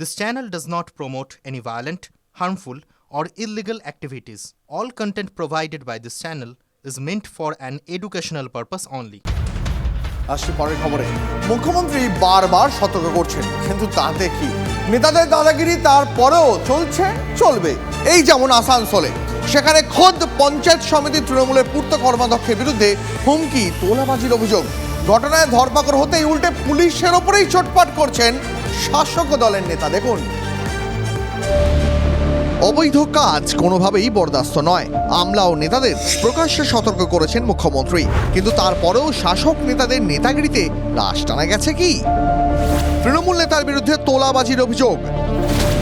This channel does not promote any violent, harmful, or illegal activities. All content provided by this channel is meant for an educational purpose only. আসছি পরের খবরে। মুখ্যমন্ত্রী বারবার সতর্ক করছেন কিন্তু তাতে কি? নেতাদের দাদাগিরি তারপরেও চলছে চলবে। এই যেমন আসানসোলে। সেখানে খোদ পঞ্চায়েত সমিতি তৃণমূলের পূর্ত কর্মাধ্যক্ষের বিরুদ্ধে হুমকি তোলাবাজির অভিযোগ। ঘটনায় ধরপাকড় হতেই উল্টে পুলিশের ওপরেই চোটপাট করছেন শাসক দলের নেতা, দেখুন। অবৈধ কাজ কোনোভাবেই বরদাস্ত নয়। আমলা ও নেতাদের প্রকাশ্যে সতর্ক করেছেন মুখ্যমন্ত্রী। কিন্তু তারপরেও শাসক নেতাদের নেতাগিরিতে লাশ টানা গেছে কি? তৃণমূল নেতার বিরুদ্ধে তোলাবাজির অভিযোগ।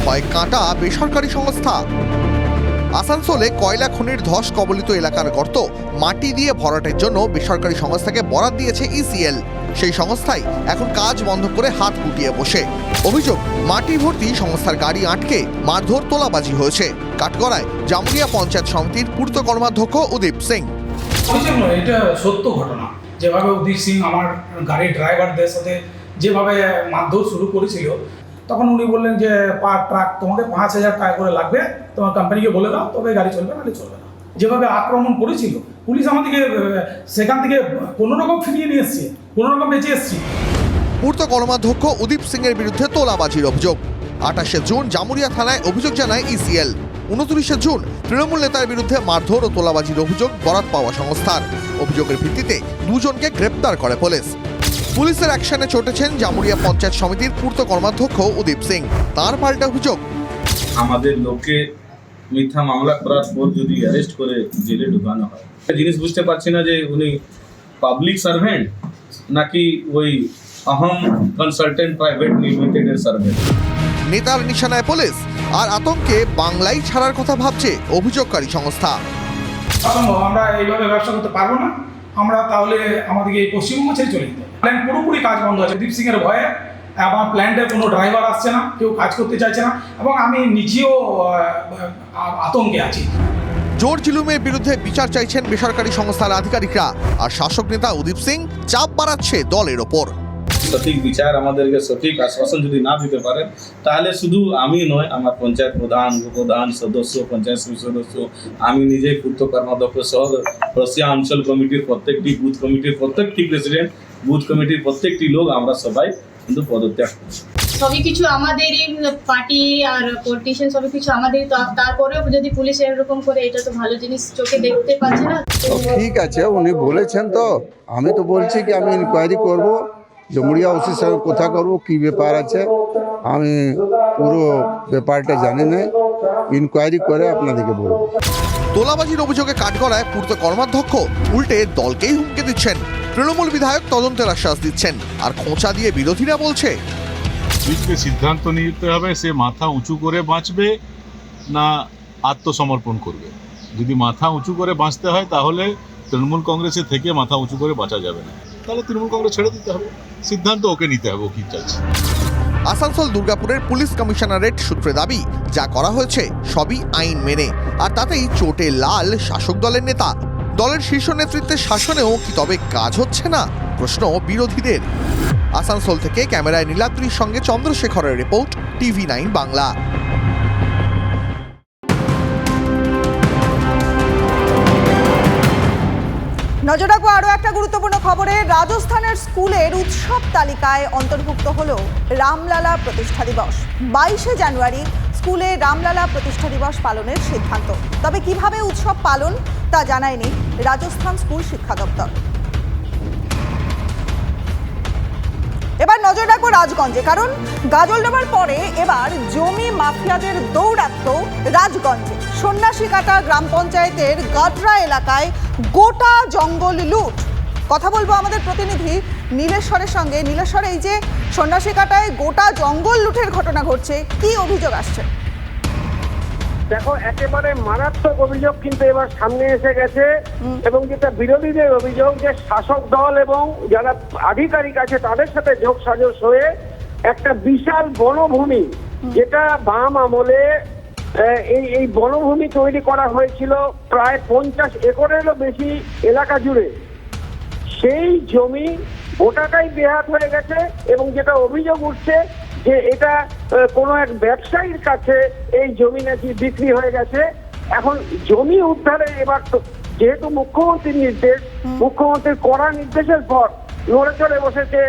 হয় কাঁটা বেসরকারি সংস্থা। আসানসোলে কয়লা খনির ধস কবলিত এলাকার গর্ত মাটি দিয়ে ভরাটের জন্য বেসরকারি সংস্থাকে বরাদ দিয়েছে ইসিএল। সেই সংস্থাই এখন কাজ বন্ধ করে হাত গুটিয়ে বসে। অভিযোগ, মাটি ভর্তি সংস্থার গাড়ি আটকে মারধর তোলাবাজি হয়েছে। কাঠগড়ায় জামুরিয়া পঞ্চায়েত সমিতির পূর্ত কর্মাধ্যক্ষ উদীপ সিং। এটা সত্য ঘটনা। যেভাবে উদিত সিং আমার গাড়ির ড্রাইভারদের সাথে যেভাবে মারধর শুরু করেছিল, তখন উনি বললেন যে পার ট্রাক, তোমাকে পাঁচ হাজার টাকা করে লাগবে, তোমার কোম্পানিকে বলে দাও, তবে গাড়ি চলবে, নাহলে চলবে না। যেভাবে আক্রমণ করেছিল পুলিশ আমাদেরকে সেখান থেকে কোনো রকম ফিরিয়ে নিয়ে এসছে কোনো রকম বেঁচে এসছি। পূর্ত কর্মাধ্যক্ষ উদীপ সিং এর বিরুদ্ধে তোলাবাজির অভিযোগ। আঠাশে জুন জামুরিয়া থানায় অভিযোগ জানায় ইসিএল। উনত্রিশে জুন তৃণমূল নেতার বিরুদ্ধে মারধর ও তোলাবাজির অভিযোগ বরাত পাওয়া সংস্থার। অভিযোগের ভিত্তিতে দুজনকে গ্রেপ্তার করে পুলিশ। পুলিশের অ্যাকশনে চটেছেন জামুরিয়া পঞ্চায়েত সমিতির পূর্ত কর্মাধ্যক্ষ উদীপ সিং। তার পাল্টা অভিযোগ। আমাদের লোককে মিথ্যা মামলা করার পর যদি অ্যারেস্ট করে জেলে ঢুকানো হয় জিনিস বুঝতে পারছি না যে উনি পাবলিক সার্ভেন্ট নাকি ওই আহম কনসালটেন্ট প্রাইভেট লিমিটেডের সার্ভেন্ট নেতার নিশানায় পুলিশ আর আতঙ্কে বাংলাই ছাড়ার কথা ভাবছে অভিযোগকারী সংস্থা। অসম্ভব আমরা এইভাবে ব্যবসা করতে পারব না। আমরা তাহলে আমাদেরকে এই পশ্চিমবঙ্গ ছেড়ে চলে যেতে প্ল্যান পুরোপুরি কাজ বন্ধ আছে। দীপ সিংয়ের ভয়ে আমার প্ল্যান্টে কোনো ড্রাইভার আসছে না কেউ কাজ করতে চাইছে না। এবং আমি নিজেও আতঙ্কে আছি। জোর জুলুমের বিরুদ্ধে বিচার চাইছেন বেসরকারি সংস্থার আধিকারিকরা। আর শাসক নেতা উদীপ সিং চাপ বাড়াচ্ছে দলের ওপর। সঠিক বিচার আমাদেরকে সঠিক আশ্বাসন যদি না দিতে পারে, তাহলে শুধু আমি নয়, আমার পঞ্চায়েত প্রধান, উপপ্রধান সদস্য, পঞ্চায়েত সমিতি সদস্য, আমি নিজেই পূর্ত কর্মাধ্যক্ষ সহ রশিয়া অঞ্চল কমিটির প্রত্যেকটি বুথ কমিটির প্রত্যেকটি প্রেসিডেন্ট বুথ কমিটির প্রত্যেকটি লোক আমরা সবাই কিন্তু পদত্যাগ করছি। সবই কিছু আমাদেরই পার্টি আর পলিটিশিয়ান সবই কিছু আমাদেরই তো তারপরেও যদি পুলিশ এরকম করে এটা তো ভালো জিনিস চোখে দেখতে পাচ্ছে না। তো ঠিক আছে উনি বলেছেন তো। আমি তো বলছি কি আমি ইনকোয়ারি করব জমুরিয়া ওসির সঙ্গে কথা করব কি ব্যাপার আছে আমি পুরো ব্যাপারটা জানি না ইনকোয়ারি করে আপনাদেরকে বলব। তোলাবাজির অভিযোগে কাঠগড়ায় পূর্ত কর্মাধ্যক্ষ উল্টে দলকেই হুমকে দিচ্ছেন। তৃণমূল বিধায়ক তদন্তের আশ্বাস দিচ্ছেন আর খোঁচা দিয়ে বিরোধীরা বলছে পুলিশকে সিদ্ধান্ত নিতে হবে সে মাথা উঁচু করে বাঁচবে না আত্মসমর্পণ করবে। যদি মাথা উঁচু করে বাঁচতে হয় তাহলে তৃণমূল কংগ্রেসে থেকে মাথা উঁচু করে বাঁচা যাবে না। তাহলে তৃণমূল কংগ্রেস ছেড়ে দিতে হবে। সিদ্ধান্ত ওকে নিতে হবে, ও কি চাইছে? আসানসোল দুর্গাপুরের পুলিশ কমিশনারেট সূত্রে দাবি, যা করা হয়েছে সবই আইন মেনে, আর তাতেই চোটে লাল শাসক দলের নেতা। দলের শীর্ষ নেতৃত্বের শাসনেও কি তবে কাজ হচ্ছে না? প্রশ্ন বিরোধীদের। আসানসোল থেকে ক্যামেরায় নীলাদ্রির সঙ্গে চন্দ্রশেখরের রিপোর্ট, টিভি নাইন বাংলা। নজর রাখব আরও একটা গুরুত্বপূর্ণ খবরে। রাজস্থানের স্কুলের উৎসব তালিকায় অন্তর্ভুক্ত হলো রামলালা প্রতিষ্ঠা দিবস। বাইশে জানুয়ারি স্কুলে রামলালা প্রতিষ্ঠা দিবস পালনের সিদ্ধান্ত। তবে কীভাবে উৎসব পালন তা জানায়নি রাজস্থান স্কুল শিক্ষা দপ্তর। নজর রাখব রাজগঞ্জে, কারণ গাজল দেওয়ার পরে এবার জমি মাফিয়াদের দৌরাত্ম রাজগঞ্জে। সন্ন্যাসীকাটা গ্রাম পঞ্চায়েতের গাডরা এলাকায় গোটা জঙ্গল লুট। কথা বলব আমাদের প্রতিনিধি নীলেশ্বরের সঙ্গে। নীলেশ্বর, এই যে সন্ন্যাসীকাটায় গোটা জঙ্গল লুটের ঘটনা ঘটছে, কি অভিযোগ আসছে? দেখো একেবারে মারাত্মক অভিযোগ কিন্তু এবার সামনে এসে গেছে এবং যেটা বিরোধীদের অভিযোগ যে শাসক দল এবং যারা আধিকারিক আছে তাদের সাথে যোগ সাজস হয়ে একটা বিশাল বনভূমি যেটা বাম আমলে এই এই বনভূমি তৈরি করা হয়েছিল প্রায় পঞ্চাশ একরেরও বেশি এলাকা জুড়ে। সেই জমি গোটাটাই বেহাত হয়ে গেছে এবং যেটা অভিযোগ উঠছে যে এটা কোনো এক ব্যবসায়ীর কাছে এই জমি নাকি বিক্রি হয়ে গেছে। এখন জমি উদ্ধারে এবার যেহেতু মুখ্যমন্ত্রীর নির্দেশ মুখ্যমন্ত্রীর কড়া নির্দেশের পর নড়ে চড়ে বসেছে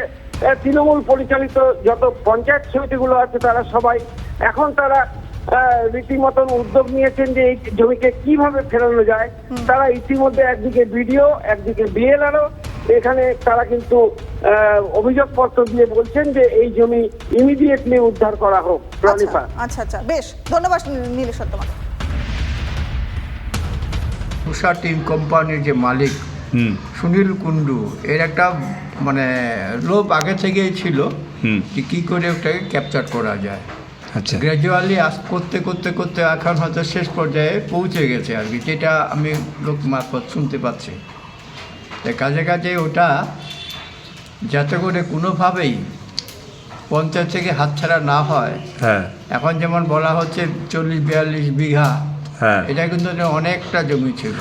তৃণমূল পরিচালিত যত পঞ্চায়েত সমিতিগুলো আছে তারা সবাই। এখন তারা রীতিমতন উদ্যোগ নিয়েছেন যে এই জমিকে কীভাবে ফেরানো যায়। তারা ইতিমধ্যে একদিকে বিডিও একদিকে বিএলআরও এখানে তারা কিন্তু অভিযোগপত্র দিয়ে বলছেন যে এই জমি ইমিডিয়েটলি উদ্ধার করা হোক আচ্ছা আচ্ছা বেশ ধন্যবাদ নীলেশ্বর তোমাকে উষা টিম কোম্পানির যে মালিক সুনীল কুণ্ডু এর একটা মানে লোভ আগে থেকেই ছিল হুম। যে কী করে ওটাকে ক্যাপচার করা যায়। আচ্ছা। গ্র্যাজুয়ালি আস করতে করতে করতে এখন হয়তো শেষ পর্যায়ে পৌঁছে গেছে আর কি যেটা আমি লোক মারফত শুনতে পাচ্ছি। কাজে কাজে ওটা যাতে করে কোনোভাবেই পঞ্চায়েত থেকে হাতছাড়া না হয়। হ্যাঁ। এখন যেমন বলা হচ্ছে চল্লিশ বিয়াল্লিশ বিঘা হ্যাঁ। এটা কিন্তু অনেকটা জমি ছিল।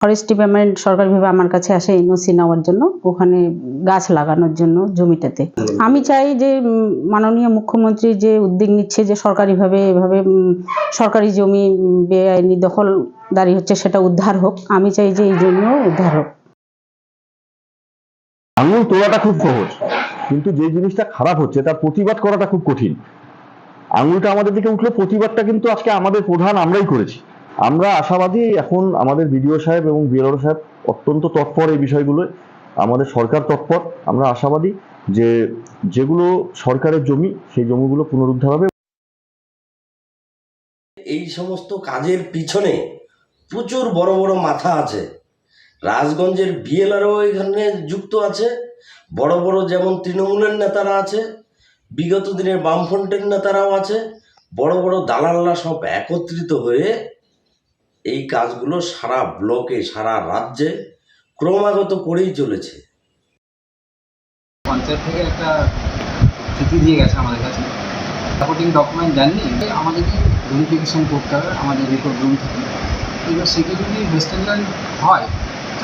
ফরেস্ট ডিপার্টমেন্ট সরকারিভাবে আমার কাছে আসে এনওসি নেওয়ার জন্য ওখানে গাছ লাগানোর জন্য জমিটাতে। আমি চাই যে মাননীয় মুখ্যমন্ত্রী যে উদ্যোগ নিচ্ছে যে সরকারিভাবে এভাবে সরকারি জমি বেআইনি দখলদারি হচ্ছে সেটা উদ্ধার হোক। আমি চাই যে এই জন্য উদ্ধার হোক। আঙুল তোলাটা খুব সহজ, কিন্তু যে জিনিসটা খারাপ হচ্ছে, তার প্রতিবাদ করাটা খুব কঠিন। আঙুলটা আমাদের দিকে উঠলে প্রতিবাদটা কিন্তু আজকে আমাদের প্রধান আমরাই করেছি। আমরা আশাবাদী এখন আমাদের বিডিও সাহেব এবং বিএলও সাহেব অত্যন্ত তৎপর এই বিষয়গুলোয় আমাদের সরকার তৎপর, আমরা আশাবাদী যে যেগুলো সরকারের জমি, সেই জমিগুলো পুনরুদ্ধার হবে। এই সমস্ত কাজের পিছনে প্রচুর বড় বড় মাথা আছে। রাজগঞ্জের বিএলআরও এখানে যুক্ত আছে। বড় বড় যেমন তৃণমূলের নেতারা আছে, বিগত দিনের বামফ্রন্টের নেতারাও আছে, বড় বড় দালালরা সব একত্রিত হয়ে এই কাজগুলো সারা ব্লকে, সারা রাজ্যে ক্রমাগত করেই চলেছে। পঞ্চায়েত থেকে একটা চিঠি দিয়ে গেছে আমাদের কাছে। সাপোর্টিং ডকুমেন্ট দেননি, আমাদেরকে ভেরিফিকেশন করতে হবে, আমাদের রেকর্ড রুম থেকে। এবার সেটা যদি ওয়েস্টার্ন হয়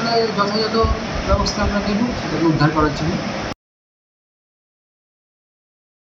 তাহলে যথাযথ ব্যবস্থা আমরা নেব সেটাকে উদ্ধার করার জন্য।